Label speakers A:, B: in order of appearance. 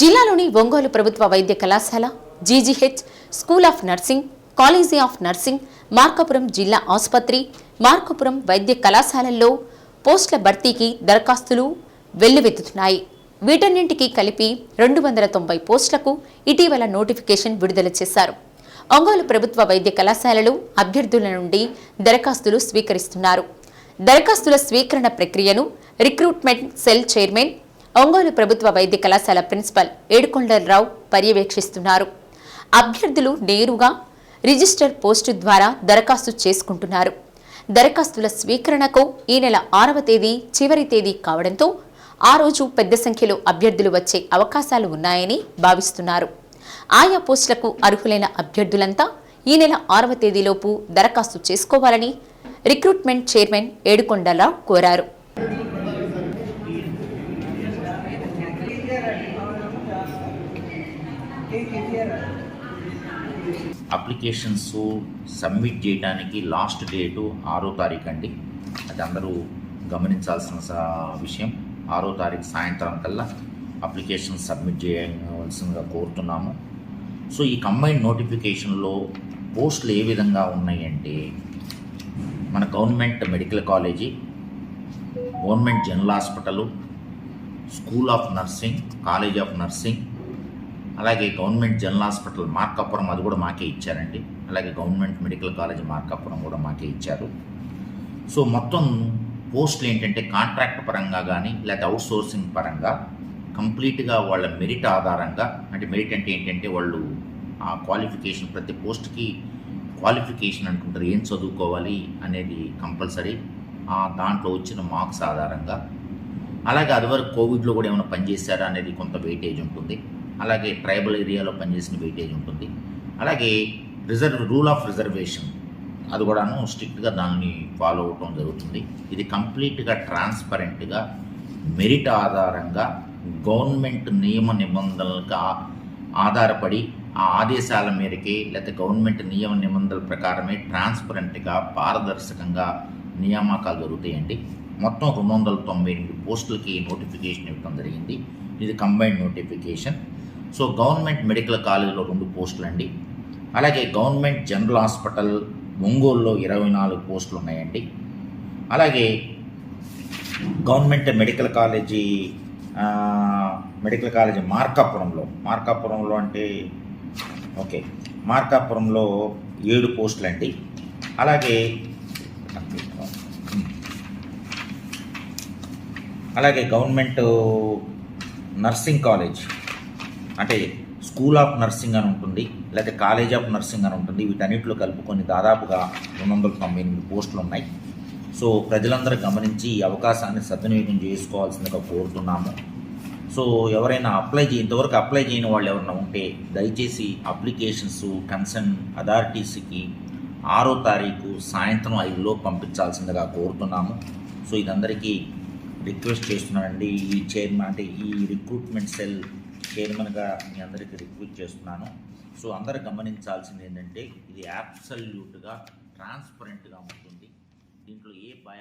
A: జిల్లాలోని ఒంగోలు ప్రభుత్వ వైద్య కళాశాల GGH school of nursing college of nursing Markapuram జిల్లా ఆసుపత్రి మార్కాపురం వైద్య కళాశాలల్లో పోస్టుల భర్తీకి దరఖాస్తులు వెల్లువెత్తుతున్నాయి. వీటన్నింటికి కలిపి రెండు వందల తొంభై పోస్టులకు ఇటీవల నోటిఫికేషన్ విడుదల చేశారు. ఒంగోలు ప్రభుత్వ వైద్య కళాశాలలు అభ్యర్థుల నుండి దరఖాస్తులు స్వీకరిస్తున్నారు. దరఖాస్తుల స్వీకరణ ప్రక్రియను రిక్రూట్మెంట్ సెల్ చైర్మన్ ఒంగోలు ప్రభుత్వ వైద్య కళాశాల ప్రిన్సిపల్ ఏడుకొండలరావు పర్యవేక్షిస్తున్నారు. అభ్యర్థులు నేరుగా రిజిస్టర్ పోస్టు ద్వారా దరఖాస్తు చేసుకుంటున్నారు. దరఖాస్తుల స్వీకరణకు ఈ నెల ఆరవ తేదీ చివరి తేదీ కావడంతో ఆ రోజు పెద్ద సంఖ్యలో అభ్యర్థులు వచ్చే అవకాశాలు ఉన్నాయని భావిస్తున్నారు. ఆయా పోస్టులకు అర్హులైన అభ్యర్థులంతా ఈ నెల ఆరవ తేదీలోపు దరఖాస్తు చేసుకోవాలని రిక్రూట్మెంట్ చైర్మన్ ఏడుకొండలరావు కోరారు.
B: అప్లికేషన్స్ సబ్మిట్ చేయడానికి లాస్ట్ డేటు ఆరో తారీఖు అండి. అది అందరూ గమనించాల్సిన విషయం. ఆరో తారీఖు సాయంత్రం కల్లా అప్లికేషన్ సబ్మిట్ చేయవలసిందిగా కోరుతున్నాము. సో ఈ కంబైన్ నోటిఫికేషన్లో పోస్టులు ఏ విధంగా ఉన్నాయంటే మన government medical college government general hospital school of nursing college of nursing అలాగే గవర్నమెంట్ జనరల్ హాస్పిటల్ మార్కాపురం అది కూడా మాకే ఇచ్చారండి. అలాగే గవర్నమెంట్ మెడికల్ కాలేజ్ మార్కాపురం కూడా మాకే ఇచ్చారు. సో మొత్తం పోస్టులు ఏంటంటే కాంట్రాక్ట్ పరంగా కానీ లేకపోతే అవుట్ సోర్సింగ్ పరంగా కంప్లీట్గా వాళ్ళ మెరిట్ ఆధారంగా అంటే మెరిట్ అంటే ఏంటంటే వాళ్ళు ఆ క్వాలిఫికేషన్ ప్రతి పోస్ట్కి క్వాలిఫికేషన్ అంటుంటారు ఏం చదువుకోవాలి అనేది కంపల్సరీ. ఆ దాంట్లో వచ్చిన మార్క్స్ ఆధారంగా. అలాగే అదివరకు కోవిడ్లో కూడా ఏమైనా పనిచేశారా అనేది కొంత వెయిటేజ్ ఉంటుంది. అలాగే ట్రైబల్ ఏరియాలో పనిచేసిన వెయిటేజ్ ఉంటుంది. అలాగే రిజర్వ్ రూల్ ఆఫ్ రిజర్వేషన్ అది కూడాను స్ట్రిక్ట్గా దాన్ని ఫాలో అవటం జరుగుతుంది. ఇది కంప్లీట్గా ట్రాన్స్పరెంట్గా మెరిట్ ఆధారంగా గవర్నమెంట్ నియమ నిబంధనలకు ఆధారపడి ఆ ఆదేశాల మేరకే లేకపోతే గవర్నమెంట్ నియమ నిబంధనల ప్రకారమే ట్రాన్స్పరెంట్గా పారదర్శకంగా నియామకాలు జరుగుతాయండి. మొత్తం రెండు వందల తొంభై ఎనిమిది పోస్టులకి నోటిఫికేషన్ ఇవ్వడం జరిగింది. ఇది combined notification so government medical కాలేజీలో రెండు పోస్టులు అండి. అలాగే గవర్నమెంట్ జనరల్ హాస్పిటల్ ఒంగోలులో ఇరవై నాలుగు పోస్టులు ఉన్నాయండి. అలాగే government medical college medical college మార్కాపురంలో మార్కాపురంలో అంటే ఓకే మార్కాపురంలో ఏడు పోస్టులు అండి. అలాగే అలాగే గవర్నమెంట్ నర్సింగ్ కాలేజ్. అంటే స్కూల్ ఆఫ్ నర్సింగ్ అని ఉంటుంది లేదా కాలేజ్ ఆఫ్ నర్సింగ్ అని ఉంటుంది. వీటన్నిటిలో కలుపుకొని దాదాపుగా రెండు వందల తొంభై ఎనిమిది పోస్టులు ఉన్నాయి. సో ప్రజలందరూ గమనించి ఈ అవకాశాన్ని సద్వినియోగం చేసుకోవాల్సిందిగా కోరుతున్నాము. సో ఎవరైనా అప్లై చేయ ఇంతవరకు అప్లై చేయని వాళ్ళు ఎవరైనా ఉంటే దయచేసి అప్లికేషన్స్ కన్సర్న్ అథారిటీస్కి ఆరో తారీఖు సాయంత్రం ఐదులో పంపించాల్సిందిగా కోరుతున్నాము. సో ఇదందరికీ రిక్వెస్ట్ చేస్తున్నానండి. ఈ చైర్మన్ అంటే ఈ రిక్రూట్మెంట్ సెల్ చైర్మన్గా మీ అందరికీ రిక్వెస్ట్ చేస్తున్నాను. సో అందరు గమనించాల్సింది ఏంటంటే ఇది యాబ్సల్యూట్గా ట్రాన్స్పరెంట్గా ఉంటుంది. దీంట్లో ఏ భయ